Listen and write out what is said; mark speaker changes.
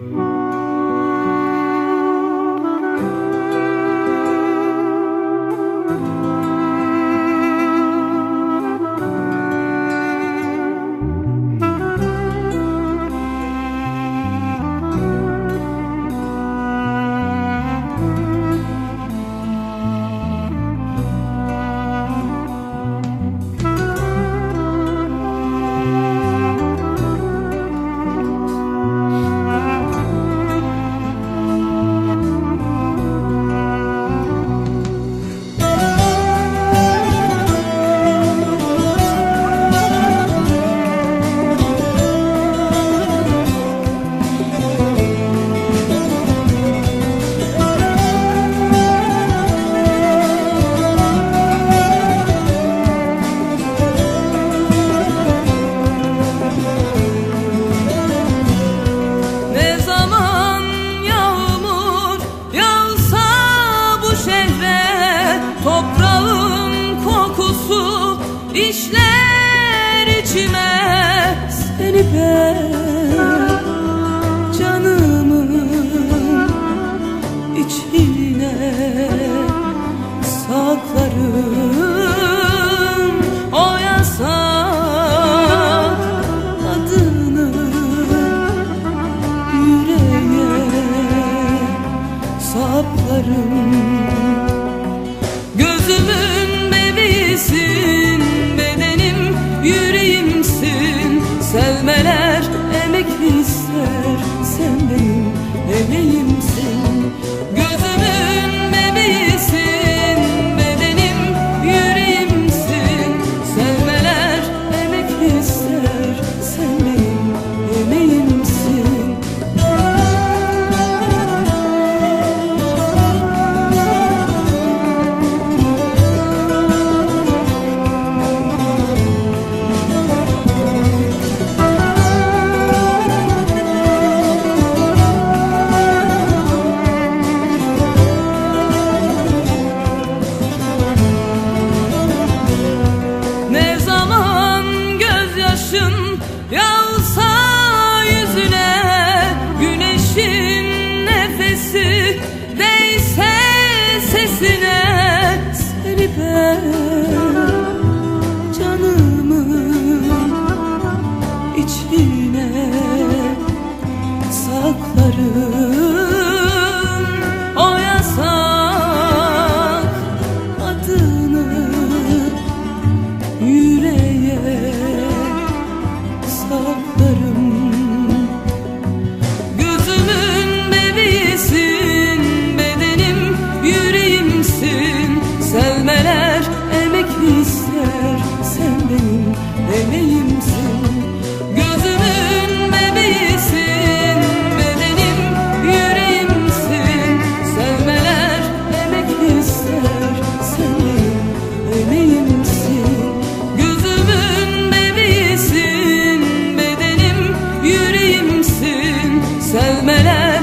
Speaker 1: Mm-hmm. Ben canımın içine saklarım. O yasak yüreğe saplarım Gözümün bebeğisin bedenim yüreğimsin. Sevmeler nefesi değse sesine Seni ben canımın içine saklarım sevmeler